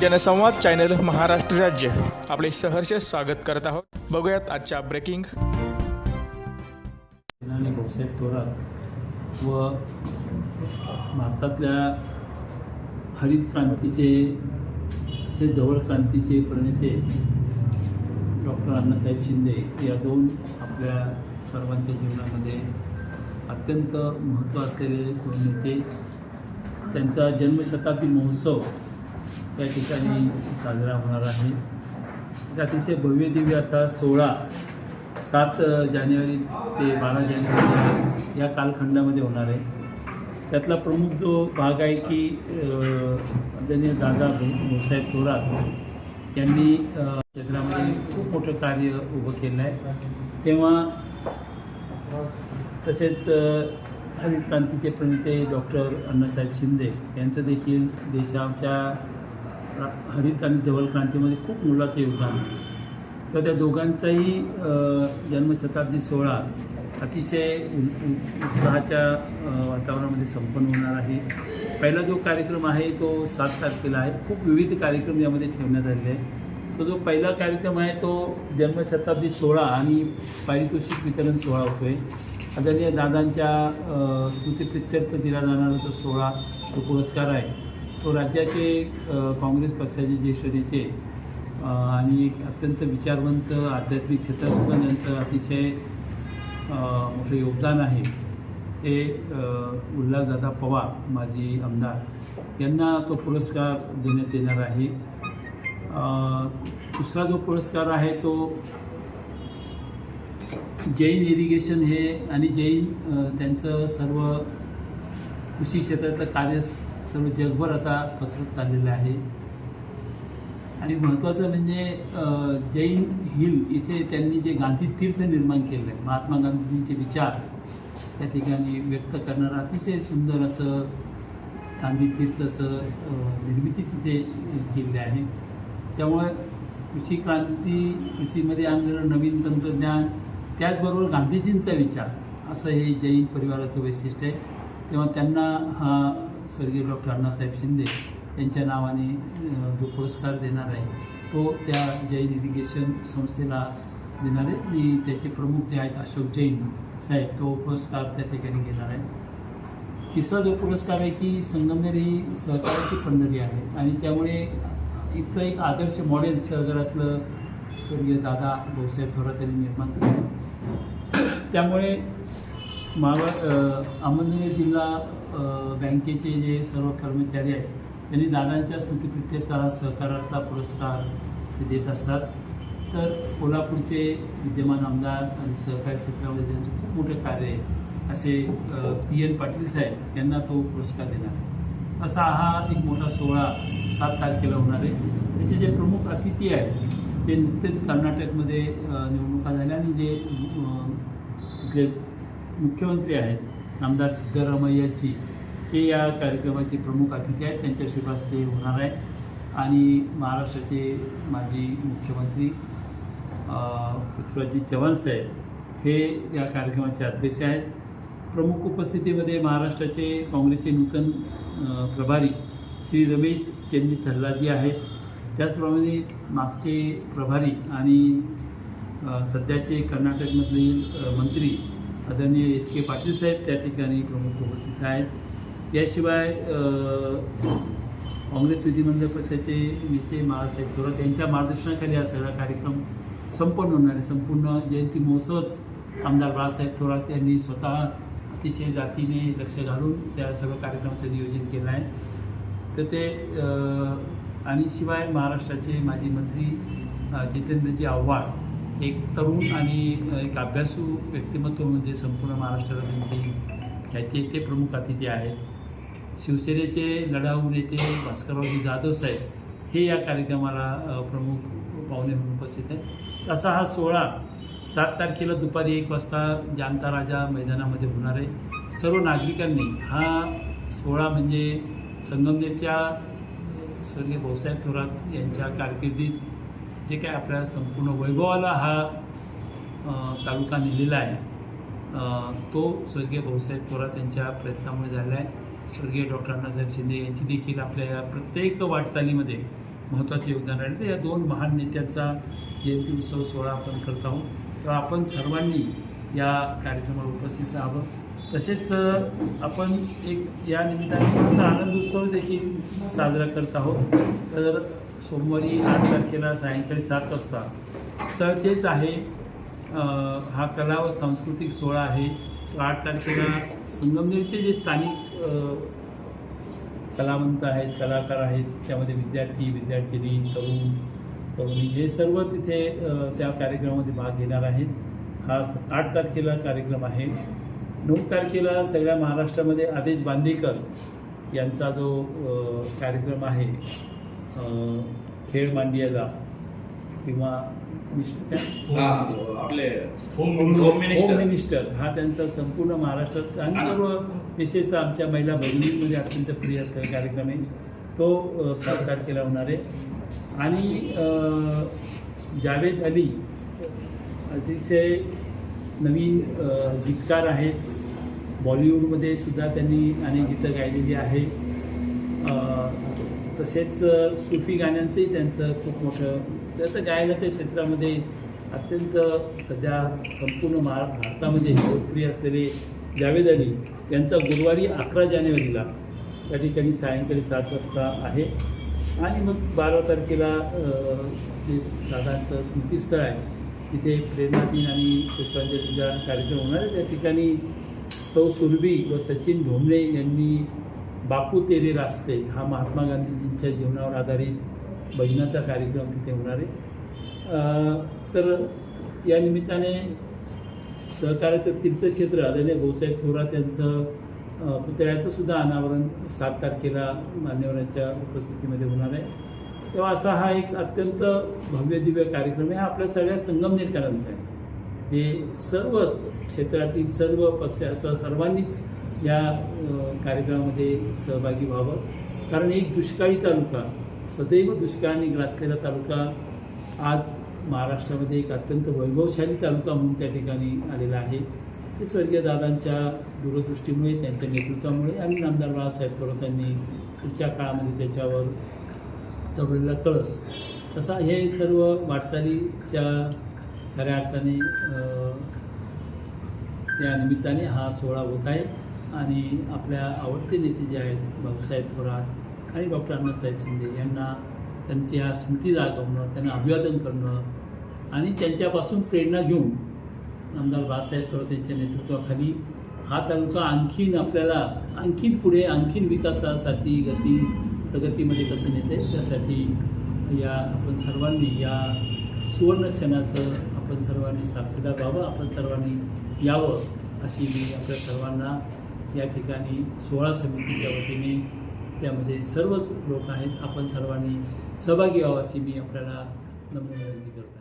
जनसंवाद चॅनल महाराष्ट्र राज्य. आपले सहर्ष स्वागत करत आहोत. बघूयात आजच्या ब्रेकिंग भाऊसाहेब थोरात व भारतातल्या हरित क्रांतीचे असे धवळ क्रांतीचे प्रणेते डॉक्टर अण्णासाहेब शिंदे या दोन आपल्या सर्वांच्या जीवनामध्ये अत्यंत महत्त्व असलेले दोन नेते. त्यांचा जन्मशताब्दी महोत्सव त्या ठिकाणी साजरा होणार आहे. अतिशय भव्य दिव्य असा सोळा सात जानेवारी ते बारा जानेवारी या कालखंडामध्ये होणार आहे. त्यातला प्रमुख जो भाग आहे की आदरणीय दादा भाऊ- भाऊसाहेब थोरात यांनी क्षेत्रामध्ये खूप मोठं कार्य उभं केलं आहे. तेव्हा तसेच हरित क्रांतीचे प्रणेते डॉक्टर अण्णासाहेब शिंदे यांचं देखील देशाच्या रा- हरित आणि धवल क्रांतीमध्ये खूप मोलाचं योगदान आहे. तर त्या दोघांचाही जन्मशताब्दी सोहळा अतिशय उत्साहाच्या वातावरणामध्ये संपन्न होणार आहे. पहिला जो कार्यक्रम आहे तो सात तारखेला आहे. खूप विविध कार्यक्रम यामध्ये ठेवण्यात आलेले आहे तो जो पहिला कार्यक्रम आहे तो जन्मशताब्दी सोहळा आणि पारितोषिक वितरण सोहळा होतो आहे आदरणीय दादांच्या अ, स्मृतिप्रित्यर्थ दिला जाणारा जो सोहळा तो पुरस्कार आहे. तो राज्याचे काँग्रेस पक्षाचे ज्येष्ठ नेते आणि एक अत्यंत विचारवंत आध्यात्मिक क्षेत्रासुद्धा यांचं अतिशय मोठं योगदान आहे. ते उल्हासदादा पवार माजी आमदार यांना तो पुरस्कार देण्यात येणार आहे. दुसरा जो पुरस्कार आहे तो जैन इरिगेशन हे आणि जैन त्यांचं सर्व कृषी क्षेत्रातलं कार्य सर्व जगभर आता पसरत चाललेलं आहे. आणि महत्त्वाचं म्हणजे जैन हिल इथे त्यांनी जे गांधी तीर्थ निर्माण केलं आहे महात्मा गांधीजींचे विचार त्या ठिकाणी व्यक्त करणारं अतिशय सुंदर असं गांधी तीर्थचं निर्मिती तिथे केलेली आहे. त्यामुळे कृषी क्रांती कृषीमध्ये आणलेलं नवीन तंत्रज्ञान त्याचबरोबर गांधीजींचा विचार असं हे जैन परिवाराचं वैशिष्ट्य आहे. तेव्हा त्यांना हा स्वर्गीय डॉक्टर अण्णासाहेब शिंदे यांच्या नावाने जो पुरस्कार देणार आहे तो त्या जैन इरिगेशन संस्थेला देणार आहे. आणि त्याचे प्रमुख जे आहेत अशोक जैन साहेब तो पुरस्कार त्या ठिकाणी घेणार आहे. तिसरा जो पुरस्कार आहे की संगमनेर ही सहकाराची पंढरी आहे. आणि त्यामुळे इथलं एक आदर्श मॉडेल सहकारातलं स्वर्गीय दादा भाऊसाहेब थोरात यांनी निर्माण केलं. त्यामुळे मावळ अहमदनगर जिल्हा बँकेचे जे सर्व कर्मचारी आहेत त्यांनी दादांच्या स्मृतिप्रित्यर्थाला सहकारातला पुरस्कार ते देत असतात. तर कोल्हापूरचे विद्यमान आमदार आणि सहकारी क्षेत्रामध्ये त्यांचं खूप मोठं कार्य आहे. असे पी एन पाटील साहेब यांना तो पुरस्कार देणार आहे. असा हा एक मोठा सोहळा सात तारखेला होणार आहे. त्याचे जे प्रमुख अतिथी आहेत ते नुकतेच कर्नाटकमध्ये निवडणुका झाल्या आणि जे मुख्यमंत्री आहेत आमदार सिद्धरामय्याची. हे या कार्यक्रमाचे प्रमुख अतिथी आहेत त्यांच्या शुभ होणार आहे. आणि महाराष्ट्राचे माजी मुख्यमंत्री अ, पृथ्वीराजी चव्हाण साहेब हे या कार्यक्रमाचे अध्यक्ष आहेत. प्रमुख उपस्थितीमध्ये महाराष्ट्राचे काँग्रेसचे नूतन प्रभारी श्री रमेश चेन्नी थल्लाजी आहेत. त्याचप्रमाणे मागचे प्रभारी आणि सध्याचे कर्नाटकमधील मंत्री आदरणीय एच के पाटील साहेब त्या ठिकाणी प्रमुख उपस्थित आहेत. याशिवाय काँग्रेस विधिमंडळ पक्षाचे नेते बाळासाहेब थोरात यांच्या मार्गदर्शनाखाली हा सगळा कार्यक्रम संपन्न होणार आहे. संपूर्ण जयंती महोत्सवच आमदार बाळासाहेब थोरात यांनी स्वतः अतिशय जातीने लक्ष घालून त्या सर्व कार्यक्रमाचं नियोजन केलं आहे. तर ते आणि शिवाय महाराष्ट्राचे माजी मंत्री जितेंद्रजी आव्हाड एक तरुण आणि एक अभ्यासू व्यक्तिमत्व म्हणजे संपूर्ण महाराष्ट्राला त्यांची ख्याती ते प्रमुख अतिथी आहेत. शिवसेनेचे लढाऊ नेते भास्कररावजी जाधव साहेब हे या कार्यक्रमाला प्रमुख पाहुणे म्हणून उपस्थित आहेत. असा हा सोहळा सात तारखेला दुपारी एक वाजता जामता राजा मैदानामध्ये होणार आहे. सर्व नागरिकांनी हा सोहळा म्हणजे संगमनेरच्या स्वर्गीय भाऊसाहेब थोरात यांच्या कारकिर्दीत जे काय आपल्या संपूर्ण वैभवाला हा तालुका नेलेला आहे तो स्वर्गीय भाऊसाहेब थोरात यांच्या प्रयत्नामुळे झाला आहे स्वर्गीय डॉक्टर अण्णासाहेब शिंदे यांची देखील आपल्या या प्रत्येक वाटचालीमध्ये महत्त्वाचे योगदान राहिले. तर या दोन महान नेत्यांचा जयंती उत्सव सोहळा आपण करत आहोत. तर आपण सर्वांनी या कार्यक्रमाला उपस्थित राहावं. तसेच आपण एक या निमित्ताने आनंद उत्सव देखील साजरा करत आहोत. तर सोमवारी आठ तारखेला सायंकाळी सात वाजता. स्थळ तेच आहे हा कला व सांस्कृतिक सोहळा आहे. आठ तारखेला संगमनेरचे जे स्थानिक कलावंत आहेत कलाकार आहेत त्यामध्ये विद्यार्थी विद्यार्थिनी तरुण तरुणी हे सर्व तिथे त्या कार्यक्रमामध्ये भाग घेणार आहेत. हा स- आठ तारखेला कार्यक्रम आहे. नऊ तारखेला सगळ्या महाराष्ट्रामध्ये आदेश बांदेकर यांचा जो कार्यक्रम आहे खेळ मांडियाला किंवा मिस्टर हा, आपले होम मिनिस्टर हा त्यांचा संपूर्ण महाराष्ट्रात आणि सर्व विशेषतः आमच्या महिला भगिनींमध्ये अत्यंत प्रिय असलेला कार्यक्रम आहे. तो सात तारखेला होणार आहे. आणि जावेद अली अतिशय नवीन गीतकार आहेत. बॉलिवूडमध्ये सुद्धा त्यांनी अनेक गीतं गायलेली आहे तसेच सुफी गाण्यांचंही त्यांचं खूप मोठं त्याचं गायनाच्या क्षेत्रामध्ये अत्यंत सध्या संपूर्ण महा भारतामध्ये लोकप्रिय असलेले जावेद अली यांचा गुरुवारी अकरा जानेवारीला त्या ठिकाणी सायंकाळी सात वाजता आहे. आणि मग बारा तारखेला जे दादांचं स्मृतीस्थळ आहे तिथे प्रेरणादिन आणि पुष्पांजलीचा कार्यक्रम होणार आहे. त्या ठिकाणी सौ सुरभी व सचिन ढोंबळे यांनी बापू तेरे रास्ते हा महात्मा गांधीजींच्या जीवनावर आधारित भजनाचा कार्यक्रम तिथे होणार आहे. तर या निमित्ताने सहकार्याचं तीर्थक्षेत्र आदरणीय भाऊसाहेब थोरात यांचं पुतळ्याचंसुद्धा पुतळ्याचं सुद्धा अनावरण सात तारखेला मान्यवरांच्या उपस्थितीमध्ये होणार आहे. तेव्हा असा हा एक अत्यंत भव्य दिव्य कार्यक्रम आहे. हा आपल्या सगळ्या संगमनेरकरांचा आहे. हे सर्वच क्षेत्रातील सर्व पक्ष असं सर्वांनीच या कार्यक्रमामध्ये सहभागी व्हावं. कारण एक दुष्काळी तालुका सदैव दुष्काळाने ग्रासलेला तालुका आज महाराष्ट्रामध्ये एक अत्यंत वैभवशाली तालुका म्हणून त्या ठिकाणी आलेला आहे. ते स्वर्गीय दादांच्या दूरदृष्टीमुळे त्यांच्या नेतृत्वामुळे आणि नामदार बाळासाहेब थोरात त्यांनी पुढच्या काळामध्ये त्याच्यावर चढवलेला कळस. तसा हे सर्व वाटचालीच्या खऱ्या अर्थाने त्या निमित्ताने हा सोहळा होत आहे. आणि आपल्या आवडते नेते जे आहेत भाऊसाहेब थोरात आणि डॉक्टर अण्णासाहेब शिंदे यांना त्यांच्या स्मृती जागवणं त्यांना अभिवादन करणं आणि त्यांच्यापासून प्रेरणा घेऊन आमदार बाळासाहेब थोरात यांच्या नेतृत्वाखाली हा तालुका आणखीन आपल्याला आणखीन पुढे आणखीन विकासासाठी गती प्रगतीमध्ये कसं नेते त्यासाठी या आपण सर्वांनी या सुवर्ण क्षणाचं आपण सर्वांनी साक्षीदार व्हावं आपण सर्वांनी यावं अशी मी आपल्या सर्वांना या ठिकाणी सोळा समितीच्या वतीने त्यामध्ये सर्वच लोक आहेत. आपण सर्वांनी सहभागी व्हावं अशी मी आपल्याला नम्र विनंती करतो.